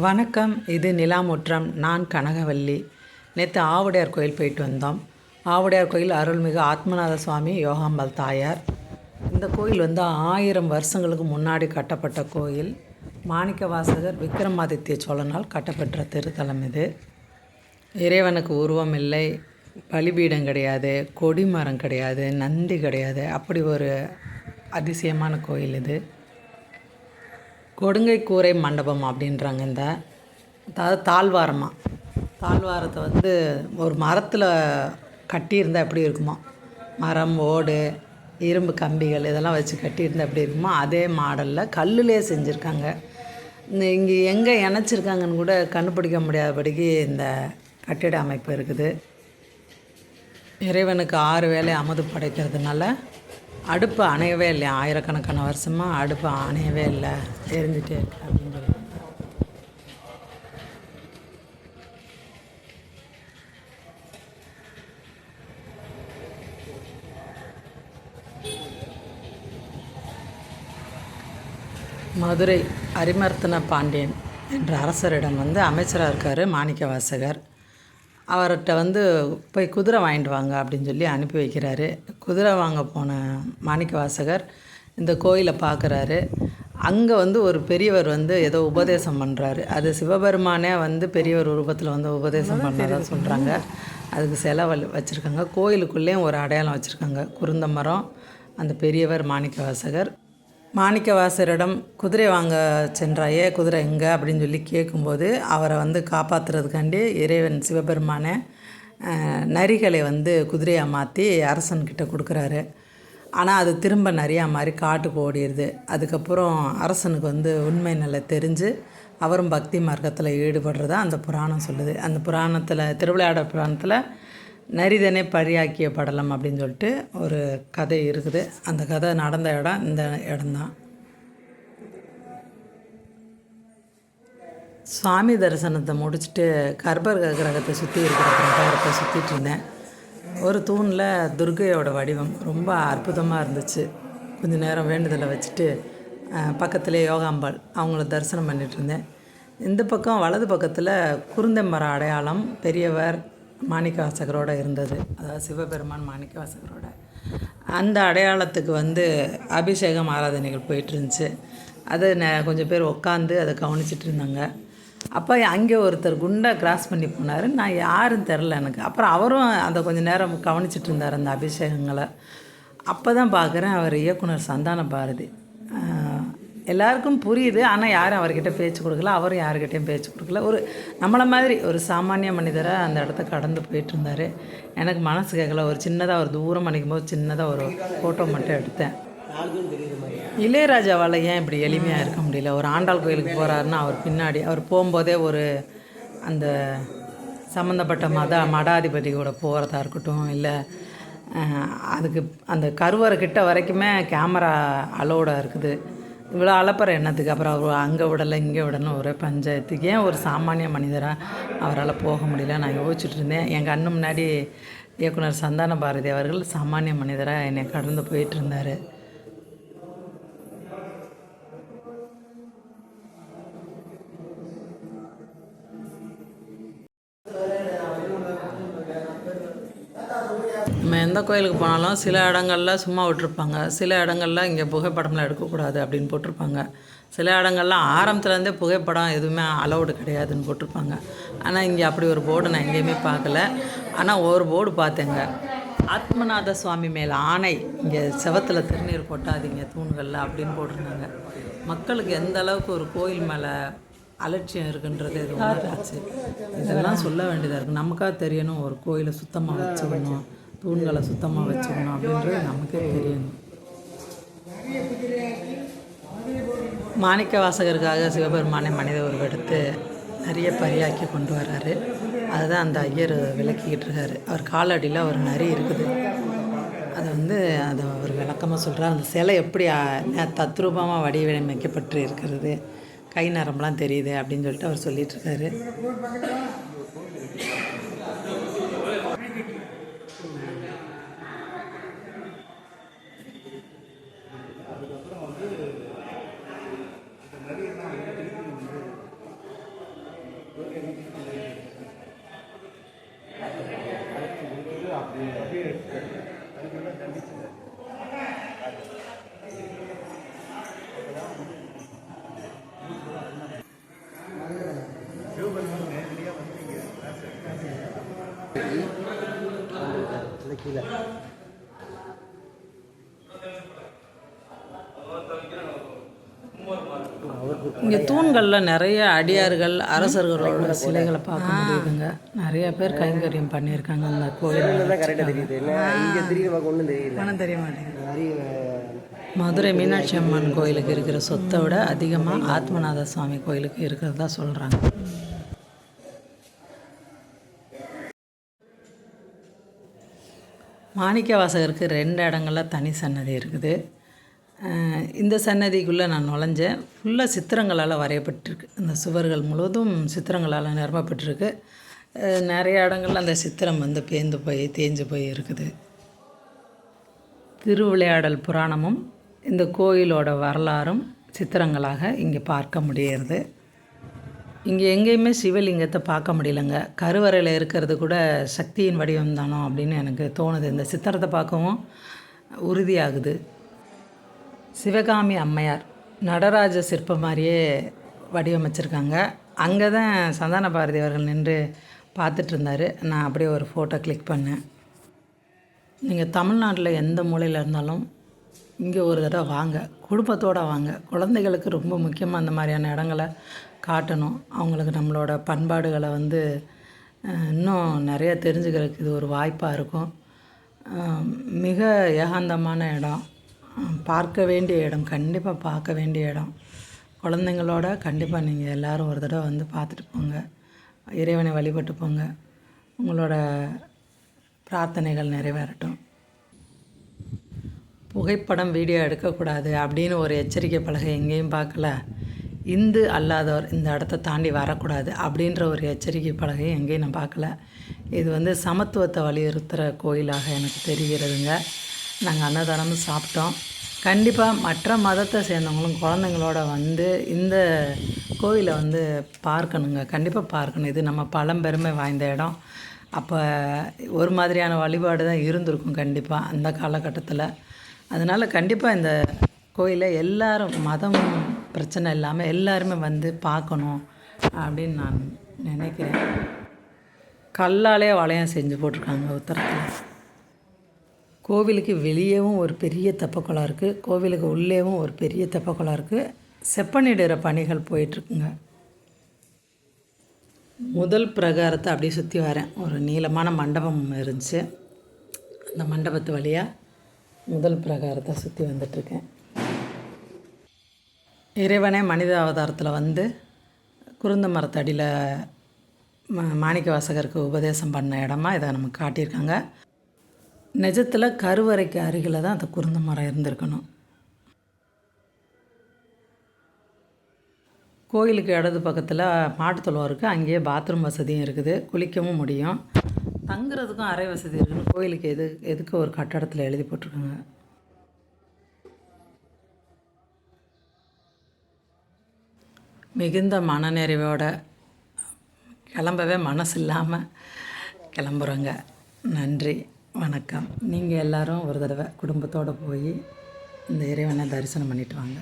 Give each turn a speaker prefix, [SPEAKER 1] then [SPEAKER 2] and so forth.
[SPEAKER 1] வணக்கம் இது நிலாமுற்றம் நான் கனகவல்லி. நேற்று ஆவுடையார் கோயில் போயிட்டு வந்தோம். ஆவுடையார் கோயில் அருள்மிகு ஆத்மநாத சுவாமி யோகாம்பாள் தாயார். இந்த கோயில் வந்து ஆயிரம் வருஷங்களுக்கு முன்னாடி கட்டப்பட்ட கோயில். மாணிக்க வாசகர் விக்ரமாதித்ய சோழனால் கட்டப்பெற்ற திருத்தலம் இது. இறைவனுக்கு உருவம் இல்லை பலிபீடம் கிடையாது கொடிமரம் கிடையாது நந்தி கிடையாது. அப்படி ஒரு அதிசயமான கோயில் இது. கொடுங்கை கூரை மண்டபம் அப்படின்றாங்க இந்த அதாவது தாழ்வாரமாக தாழ்வாரத்தை வந்து ஒரு மரத்தில் கட்டியிருந்தால் எப்படி இருக்குமோ. மரம் ஓடு இரும்பு கம்பிகள் இதெல்லாம் வச்சு கட்டியிருந்தால் எப்படி இருக்குமோ அதே மாடலில் கல்லுலேயே செஞ்சுருக்காங்க. இந்த இங்கே எங்கே இணைச்சிருக்காங்கன்னு கூட கண்டுபிடிக்க முடியாதபடிக்கு இந்த கட்டிட அமைப்பு இருக்குது. இறைவனுக்கு ஆறு வேலை அமுது படைக்கிறதுனால அடுப்பு அணையவே இல்லை. ஆயிரக்கணக்கான வருஷமாக அடுப்பு அணையவே இல்லை. எரிஞ்சிட்டே இருக்கு அப்படின்னு சொல்லி மதுரை அரிமர்த்தன பாண்டியன் என்ற அரசரிடம் வந்து அமைச்சராக இருக்கார் மாணிக்க வாசகர் அவர்கிட்ட வந்து போய் குதிரை வாங்கிட்டு வாங்க அப்படின்னு சொல்லி அனுப்பி வைக்கிறாரு. குதிரை வாங்க போன மாணிக்க வாசகர் இந்த கோயிலை பார்க்குறாரு. அங்கே வந்து ஒரு பெரியவர் வந்து ஏதோ உபதேசம் பண்ணுறாரு அது சிவபெருமானே வந்து பெரியவர் உருவத்தில் வந்து உபதேசம் பண்ணதாக சொல்கிறாங்க அதுக்கு சிலை வச்சுருக்காங்க. கோயிலுக்குள்ளேயும் ஒரு அடையாளம் வச்சுருக்காங்க. குருந்த மரம் அந்த பெரியவர் மாணிக்க வாசகர் மாணிக்கவாசரிடம் குதிரை வாங்க சென்றாயே குதிரை எங்கே? அப்படின்னு சொல்லி கேட்கும்போது அவரை வந்து காப்பாற்றுறதுக்காண்டி இறைவன் சிவபெருமானை நரிகளை வந்து குதிரையாக மாற்றி அரசன்கிட்ட கொடுக்குறாரு. ஆனால் அது திரும்ப நிறையா மாதிரி காட்டுக்கு ஓடிடுது. அதுக்கப்புறம் அரசனுக்கு வந்து உண்மை நிலை தெரிஞ்சு அவரும் பக்தி மார்க்கத்தில் ஈடுபடுறதா அந்த புராணம் சொல்லுது. அந்த புராணத்தில் திருவிளையாடல் புராணத்தில் நரிதனை பரியாக்கிய படலம் அப்படின்னு சொல்லிட்டு ஒரு கதை இருக்குது. அந்த கதை நடந்த இடம் இந்த இடம்தான். சுவாமி தரிசனத்தை முடிச்சுட்டு கர்ப்பர் கிரகத்தை சுற்றி இருக்கிற பிரகாரத்தை சுற்றிட்டு இருந்தேன். ஒரு தூணில் துர்கையோட வடிவம். ரொம்ப அற்புதமாக இருந்துச்சு. கொஞ்ச நேரம் வேண்டுதலை வச்சுட்டு பக்கத்திலே யோகாம்பாள் அவங்கள தரிசனம் பண்ணிட்டு இருந்தேன். இந்த பக்கம் வலது பக்கத்தில் குருந்தை மர அடையாளம். பெரியவர் மாணிக்கவாசகரோடு இருந்தது. அதாவது சிவபெருமான் மாணிக்கவாசகரோட. அந்த அடையாளத்துக்கு வந்து அபிஷேகம் ஆராதனைகள் போயிட்டுருந்துச்சு. அது ந- கொஞ்சம் பேர் உட்காந்து அதை கவனிச்சிட்டு இருந்தாங்க. அப்போ அங்கே ஒருத்தர் குண்டாக கிராஸ் பண்ணி போனார். நான் யாரும் தெரில எனக்கு. அப்புறம் அவரும் அதை கொஞ்சம் நேரம் கவனிச்சிட்டு இருந்தார் அந்த அபிஷேகங்களை. அப்போ தான் பார்க்குறேன் அவர் இயக்குனர் சந்தான பாரதி எல்லாருக்கும் புரியுது. ஆனால் யாரும் அவர்கிட்ட பேச்சு கொடுக்கல. அவரும் யாருக்கிட்டையும் பேச்சு கொடுக்கல. ஒரு நம்மளை மாதிரி ஒரு சாமானிய மனிதராக அந்த இடத்த கடந்து போயிட்டு இருந்தார் எனக்கு மனசு கேட்கல ஒரு சின்னதாக ஒரு தூரம் அணிக்கும் போது சின்னதாக ஒரு ஃபோட்டோ மட்டும் எடுத்தேன். இளையராஜாவால் ஏன் இப்படி எளிமையாக இருக்க முடியல? ஒரு ஆண்டாள் கோயிலுக்கு போகிறாருன்னா அவர் பின்னாடி அவர் போகும்போதே ஒரு அந்த சம்மந்தப்பட்ட மத மடாதிபதி கூட போகிறதா இருக்கட்டும் இல்லை அதுக்கு அந்த கருவறை கிட்ட வரைக்குமே கேமரா அலோடாக இருக்குது. இவ்வளோ அலப்பற எண்ணத்துக்கு அப்புறம் அவர் அங்கே விடலை இங்கே விடணும் ஒரே பஞ்சாயத்துக்கு. ஏன் ஒரு சாமானிய மனிதராக அவரால் போக முடியல? நான் யோசிச்சுட்டு இருந்தேன். என் கண்ணு முன்னாடி இயக்குனர் சந்தான பாரதி அவர்கள் சாமானிய மனிதராக என்னை கடந்து போயிட்டு இருந்தார் நம்ம எந்த கோயிலுக்கு போனாலும் சில இடங்கள்ல சும்மா விட்டுருப்பாங்க. சில இடங்கள்ல இங்கே புகைப்படம்லாம் எடுக்கக்கூடாது அப்படின்னு போட்டிருப்பாங்க. சில இடங்கள்லாம் ஆரம்பத்துலேருந்தே புகைப்படம் எதுவுமே அலௌடு கிடையாதுன்னு போட்டிருப்பாங்க. ஆனால் இங்கே அப்படி ஒரு போர்டு நான் எங்கேயுமே பார்க்கல. ஆனால் ஒரு போர்டு பார்த்தேங்க. ஆத்மநாத சுவாமி மேல் ஆணை. இங்கே செவத்தில் திருநீர் கொட்டாதீங்க தூண்களில் அப்படின்னு போட்டிருந்தாங்க. மக்களுக்கு எந்த அளவுக்கு ஒரு கோயில் மேலே அலட்சியம் இருக்குன்றது இது உணராச்சு இதெல்லாம் சொல்ல வேண்டியதாக இருக்குது நமக்காக தெரியணும் ஒரு கோயிலை சுத்தமாக வச்சுக்கணும். தூண்களை சுத்தமாக வச்சுக்கணும் அப்படின்றது நமக்கே தெரியணும் மாணிக்க வாசகருக்காக சிவபெருமானை மனித உருவெடுத்து நிறைய பரியாக்கி கொண்டு வராரு அதுதான் அந்த ஐயர் விளக்கிக்கிட்டு இருக்காரு. அவர் காலடியில் ஒரு நரி இருக்குது. அதை வந்து அதை அவர் விளக்கமாக சொல்கிறார் அந்த சிலை எப்படி தத்ரூபமாக வடிவமைக்கப்பட்டு இருக்கிறது கை நரம்பெலாம் தெரியுது அப்படின்னு சொல்லிட்டு அவர் சொல்லிகிட்ருக்காரு
[SPEAKER 2] கீழே
[SPEAKER 1] இங்கே தூண்களில் நிறைய அடியார்கள் அரசர்களோட சிலைகளை பார்க்க முடியுதுங்க. நிறைய பேர் கைங்கரியம் பண்ணியிருக்காங்க இந்த கோயில்
[SPEAKER 2] கரெக்டாக தெரியுது.
[SPEAKER 1] தெரிய மாட்டேங்குது. மதுரை மீனாட்சி அம்மன் கோயிலுக்கு இருக்கிற சொத்தை விட அதிகமாக ஆத்மநாத சுவாமி கோயிலுக்கு இருக்கிறதா சொல்கிறாங்க மாணிக்க வாசகருக்கு ரெண்டு இடங்களில் தனி சன்னதி இருக்குது. இந்த சன்னதிக்குள்ளே நான் நுழைஞ்சேன் ஃபுல்லாக சித்திரங்களால் வரையப்பட்டிருக்கு. இந்த சுவர்கள் முழுவதும் சித்திரங்களால் நிரம்பப்பட்டிருக்கு. நிறைய இடங்கள்ல அந்த சித்திரம் வந்து பேந்து போய் தேஞ்சு போய் இருக்குது. திருவிளையாடல் புராணமும் இந்த கோயிலோட வரலாறும் சித்திரங்களாக இங்கே பார்க்க முடிகிறது. இங்கே எங்கேயுமே சிவலிங்கத்தை பார்க்க முடியலங்க. கருவறையில் இருக்கிறது கூட சக்தியின் வடிவம் தானோ அப்படின்னு எனக்கு தோணுது. இந்த சித்திரத்தை பார்க்கவும் உறுதியாகுது. சிவகாமி அம்மையார் நடராஜ சிற்பம் மாதிரியே வடிவமைச்சிருக்காங்க. அங்கே தான் சந்தான பாரதி அவர்கள் நின்று பார்த்துட்டு இருந்தார். நான் அப்படியே ஒரு ஃபோட்டோ கிளிக் பண்ணேன். நீங்கள் தமிழ்நாட்டில் எந்த மூலையில் இருந்தாலும் இங்கே ஒரு தடவை வாங்க. குடும்பத்தோடு வாங்க. குழந்தைகளுக்கு ரொம்ப முக்கியமாக அந்த மாதிரியான இடங்களை காட்டணும். அவங்களுக்கு நம்மளோட பண்பாடுகளை வந்து இன்னும் நிறைய தெரிஞ்சுக்கிறதுக்கு இது ஒரு வாய்ப்பாக இருக்கும். மிக ஏகாந்தமான இடம். பார்க்க வேண்டிய இடம். கண்டிப்பாக பார்க்க வேண்டிய இடம். குழந்தைங்களோட கண்டிப்பாக நீங்கள் எல்லோரும் ஒரு தடவை வந்து பார்த்துட்டு போங்க. இறைவனை வழிபட்டு போங்க. உங்களோட பிரார்த்தனைகள் நிறைவேறட்டும். புகைப்படம் வீடியோ எடுக்கக்கூடாது அப்படின்னு ஒரு எச்சரிக்கை பலகை எங்கேயும் பார்க்கல. இந்து அல்லாதவர் இந்த இடத்த தாண்டி வரக்கூடாது அப்படின்ற ஒரு எச்சரிக்கை பலகை எங்கேயும் நான் பார்க்கல. இது வந்து சமத்துவத்தை வலியுறுத்துகிற கோயிலாக எனக்கு தெரிகிறதுங்க. நாங்கள் அன்னதானமும் சாப்பிட்டோம். கண்டிப்பாக மற்ற மதத்தை சேர்ந்தவங்களும் குழந்தைங்களோட வந்து இந்த கோயிலை வந்து பார்க்கணுங்க. கண்டிப்பாக பார்க்கணும். இது நம்ம பழம்பெருமை வாய்ந்த இடம். அப்போ ஒரு மாதிரியான வழிபாடு தான் இருந்திருக்கும் கண்டிப்பாக அந்த காலகட்டத்தில். அதனால் கண்டிப்பாக இந்த கோயிலை எல்லாரும் மதம் பிரச்சனை இல்லாமல் எல்லாருமே வந்து பார்க்கணும் அப்படின்னு நான் நினைக்கிறேன். கல்லாலே வளையம் செஞ்சு போட்டிருக்காங்க உத்தரத்தில். கோவிலுக்கு வெளியேவும் ஒரு பெரிய தெப்பக்குளம் இருக்குது கோவிலுக்கு உள்ளேவும் ஒரு பெரிய தெப்பக்குளம் இருக்குது செப்பனிடுற பணிகள் போயிட்டுருக்குங்க. முதல் பிரகாரத்தை அப்படியே சுற்றி வரேன். ஒரு நீளமான மண்டபம் இருந்துச்சு. அந்த மண்டபத்து வழியாக முதல் பிரகாரத்தை சுற்றி வந்துட்டுருக்கேன். இறைவனே மனித அவதாரத்தில் வந்து குருந்த மரத்தடியில் மாணிக்க வாசகருக்கு உபதேசம் பண்ண இடமா இதை நமக்கு காட்டியிருக்காங்க. நிஜத்தில் கருவறைக்கு அருகில் தான் அந்த குருந்த மரம் இருந்திருக்கணும். கோயிலுக்கு இடது பக்கத்தில் மாட்டுத்தொழுவம் இருக்குது அங்கேயே பாத்ரூம் வசதியும் இருக்குது குளிக்கவும் முடியும். தங்குறதுக்கும் அறை வசதி இருக்குன்னு கோயிலுக்கு எது எதுக்கு ஒரு கட்டடத்தில் எழுதி போட்டிருக்காங்க? மிகுந்த மனநிறைவோட கிளம்பவே மனசு இல்லாமல் கிளம்புறோங்க. நன்றி வணக்கம். நீங்கள் எல்லாரும் ஒரு தடவை குடும்பத்தோடு போய் இந்த இறைவனை தரிசனம் பண்ணிட்டு வாங்க.